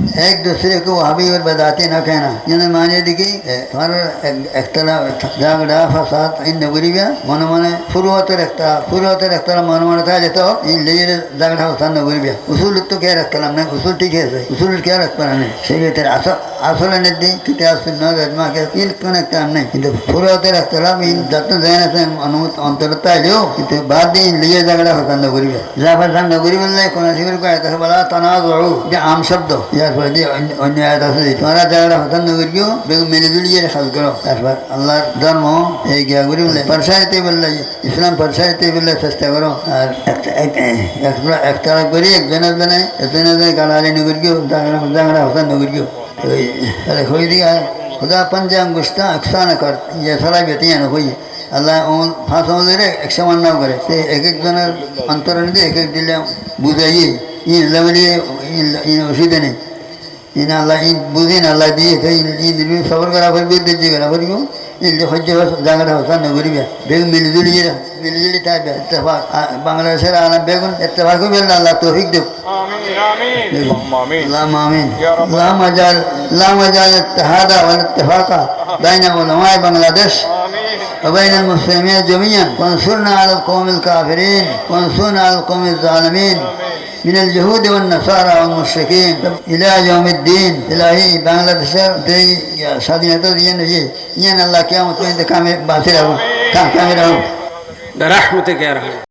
एक दूसरे को वहाबी और बदाते न कहना यानी माने दिखी तुम्हारा इख्तलाफ झगड़ा फसाद इन नगरी में मन माने फुरुअत रखता फुरुअत रखता मन मन था जैसे इन ले झगड़ा फसाद नगरी में उसूल तो क्या रखता हमने उसूल ठीक है उसूल क्या रख पा नहीं सही आसा असला नदी किती असतील न वेदमा केला कणक काम नाही। इथे पुरवते रस्त्याला मी जातो जाण्याचं अनुमत अंतरत आलो इथे बाद देईन लिये जागडा होता नगरीला जाफ़र सांग नगरी म्हणलं कोणाशी बरं काय कसं मला तणाव जळू जे आम शब्द। या स्पर्धे अन्य आयत असू दे तुम्हाला जागडा होता नगरी घेऊ बेग मेले दिली जे खाल करो। त्यासवर अल्लाह धर्म हे घ्या गुरी म्हणले परसाय ते बोलला इस्लाम परसाय ते बोलला सस्त्या करो। एकटा करी एक जणच जण आहे जणच जण काढा आले नगरी घेऊ হয়ে দিয়া खुदा पंजे अंगुश्ता अक्सा न कर ये सारा बेटी है ना कोई আল্লাহ ফাঁস ধরে এক সমান নাও করে সে এক একজনের অন্তরণে দিয়ে এক এক দিলে বুঝাইয়ে ইন লেভেলিয়ে ইন অসুবিধা নেই ইন আল্লাহ ইন বুঝিন আল্লাহ দিয়ে ইন দিবি সবর করা করবি দিচ্ছি করা করিব ইন সহ্য জায়গাটা হসা নগরিবে বেগুন মিলিজুলি যেটা মিলিজুলি তাই ইত্তেফাক বাংলাদেশের আনা বেগুন ইত্তেফাকও বেল আল্লাহ তৌফিক দেব آمين آمين اللهم آمين اللهم امين يا رب. اللهم اجعل اللهم اجعل الاتحاد والاتفاق بين علماء بنغلاديش آمين وبين المسلمين جميعا وانصرنا على القوم الكافرين وانصرنا على القوم الظالمين من اليهود والنصارى والمشركين إلى يوم الدين إلهي بنغلاديش دي স্বাধীনতা দিয়ে নিয়ে ইয়ে আল্লাহ কেমন কামে বাঁচিয়ে রাখুন কামে রাখুন برحمتك يا رحمن